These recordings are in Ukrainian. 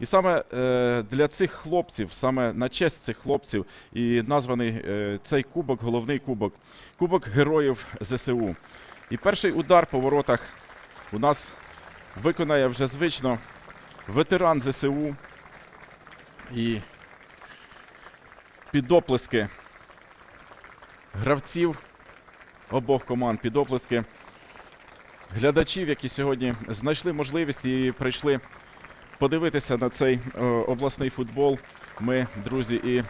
І саме е, для цих хлопців, саме на честь цих хлопців, і названий е, цей кубок, головний кубок, кубок героїв ЗСУ. І перший удар по воротах у нас виконає вже звично ветеран ЗСУ. І під оплески гравців обох команд, під оплески глядачів, які сьогодні знайшли можливість і прийшли подивитися на цей е, обласний футбол. Ми, друзі, і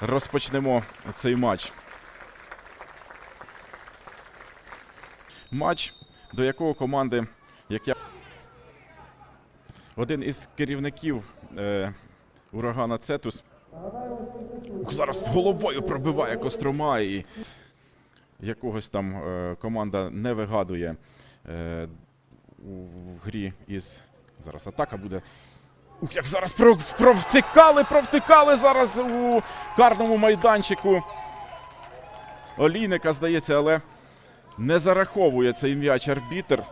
розпочнемо цей матч. Матч, до якого команди, як я один із керівників е, урагана Цетус. Зараз головою пробиває Кострома і якогось там е, команда не вигадує е, у грі із. Зараз атака буде. Ух, як зараз про- провтикали, провтикали зараз у карному майданчику. Олійника, здається, але не зараховує цей м'яч арбітр.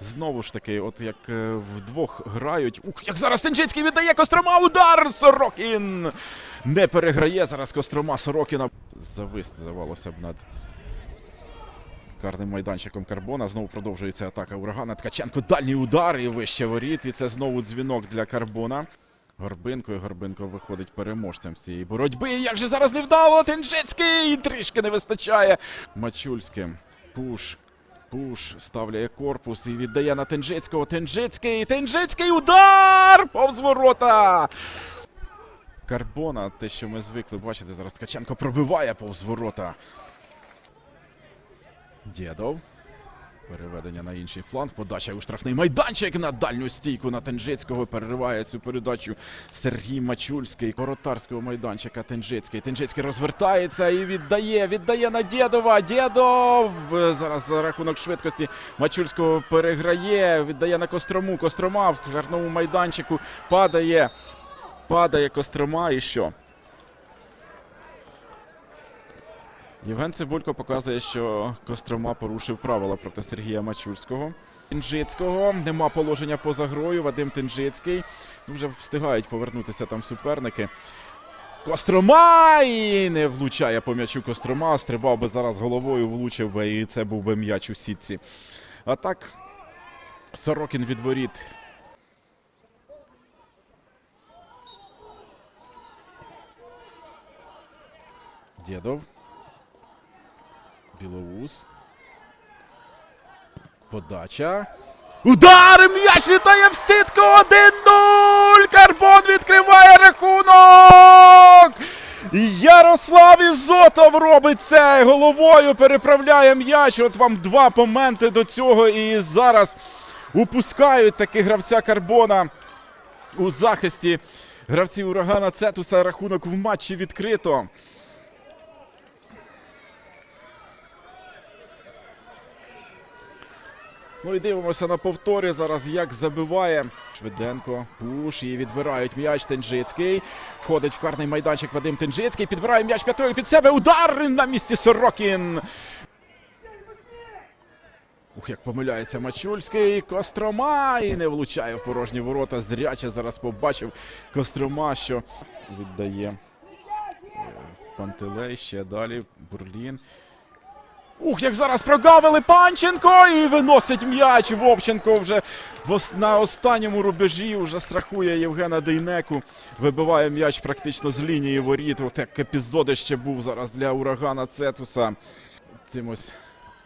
Знову ж таки, от як е, вдвох грають. Ух, як зараз Тенджицький віддає Кострома. Удар! Сорокін! Не переграє зараз Кострома Сорокіна. Завис, здавалося б, над карним майданчиком Карбона. Знову продовжується атака урагана. Ткаченко дальній удар і вище воріт. І це знову дзвінок для Карбона. Горбинко і Горбинко виходить переможцем з цієї боротьби. І Як же зараз невдало! Тенджицький! Трішки не вистачає. Мачульське. Пуш. Пуш ставляє корпус і віддає на Тенджицького. Тенджицький! Тенджицький удар! Повз ворота! Карбона, те, що ми звикли бачити, зараз Ткаченко пробиває повз ворота. Дєдов. Переведення на інший фланг. Подача у штрафний майданчик на дальню стійку на Тенджицького. Перериває цю передачу Сергій Мачульський. Воротарського майданчика Тенджицький. Тенджицький розвертається і віддає. Віддає на Дєдова. Дєдов! Зараз за рахунок швидкості Мачульського переграє. Віддає на Кострому. Кострома в гарному майданчику падає. Падає Кострома і що? Євген Цибулько показує, що Кострома порушив правила проти Сергія Мачульського. Тинжицького. Нема положення поза грою. Вадим Тинжицький. Ну, вже встигають повернутися там суперники. Кострома! І не влучає по м'ячу Кострома. Стрибав би зараз головою, влучив би, і це був би м'яч у сітці. А так, Сорокін від воріт. Дєдов. Білоус. Подача. Удар! М'яч літає в сітку! 1-0! Карбон відкриває рахунок! Ярослав Ізотов робить це! Головою переправляє м'яч. От вам два моменти до цього. І зараз упускають таки гравця Карбона у захисті. Гравці урагана Цетуса рахунок в матчі відкрито. Ну і дивимося на повторі зараз, як забиває Швиденко. Пуш і відбирають м'яч Тенджицький. Входить в карний майданчик Вадим Тенджицький. Підбирає м'яч п'ятою під себе. Удар на місці Сорокін. Ух, як помиляється Мачульський. Кострома і не влучає в порожні ворота. Зряче зараз побачив Кострома, що віддає е, Пантелей. Ще далі. Бурлін. Ух, як зараз прогавили Панченко і виносить м'яч. Вовченко вже на останньому рубежі вже страхує Євгена Дейнеку. Вибиває м'яч практично з лінії воріт. От як епізоди ще був зараз для урагана Цетуса. Цим ось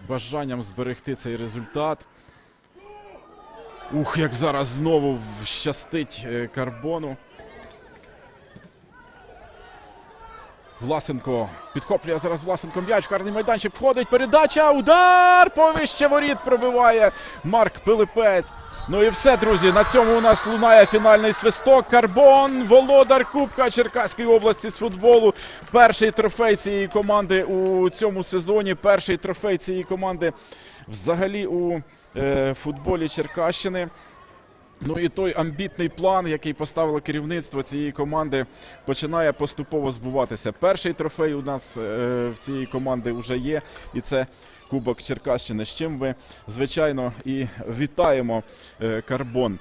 бажанням зберегти цей результат. Ух, як зараз знову щастить е, Карбону. Власенко підхоплює зараз Власенко м'яч. Карний майданчик входить. Передача. Удар! Повище воріт пробиває Марк Пилипець. Ну і все, друзі. На цьому у нас лунає фінальний свисток. Карбон, володар Кубка Черкаської області з футболу. Перший трофей цієї команди у цьому сезоні. Перший трофей цієї команди взагалі у е, футболі Черкащини. Ну і той амбітний план, який поставило керівництво цієї команди, починає поступово збуватися. Перший трофей у нас е, в цієї команди вже є, і це Кубок Черкащини. З чим ми, звичайно, і вітаємо е, Карбон.